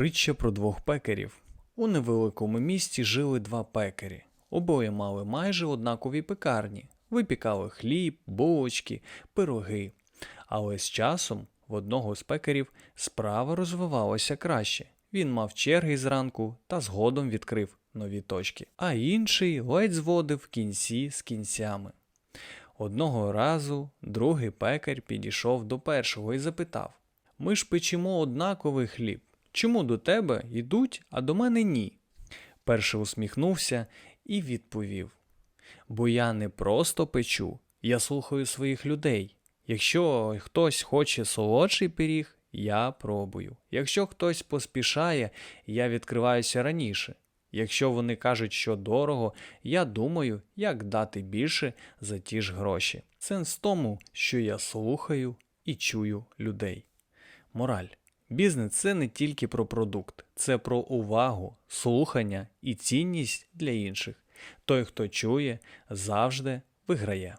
Притча про двох пекарів. У невеликому місті жили два пекарі. Обоє мали майже однакові пекарні, випікали хліб, булочки, пироги. Але з часом в одного з пекарів справа розвивалася краще. Він мав черги зранку та згодом відкрив нові точки, а інший ледь зводив кінці з кінцями. Одного разу другий пекар підійшов до першого і запитав: Ми ж печемо однаковий хліб. Чому до тебе йдуть, а до мене ні? Перший усміхнувся і відповів: Бо я не просто печу, я слухаю своїх людей. Якщо хтось хоче солодший пиріг, я пробую. Якщо хтось поспішає, я відкриваюся раніше. Якщо вони кажуть, що дорого, я думаю, як дати більше за ті ж гроші. Сенс в тому, що я слухаю і чую людей. Мораль. Бізнес це не тільки про продукт, це про увагу, слухання і цінність для інших. Той, хто чує, завжди виграє.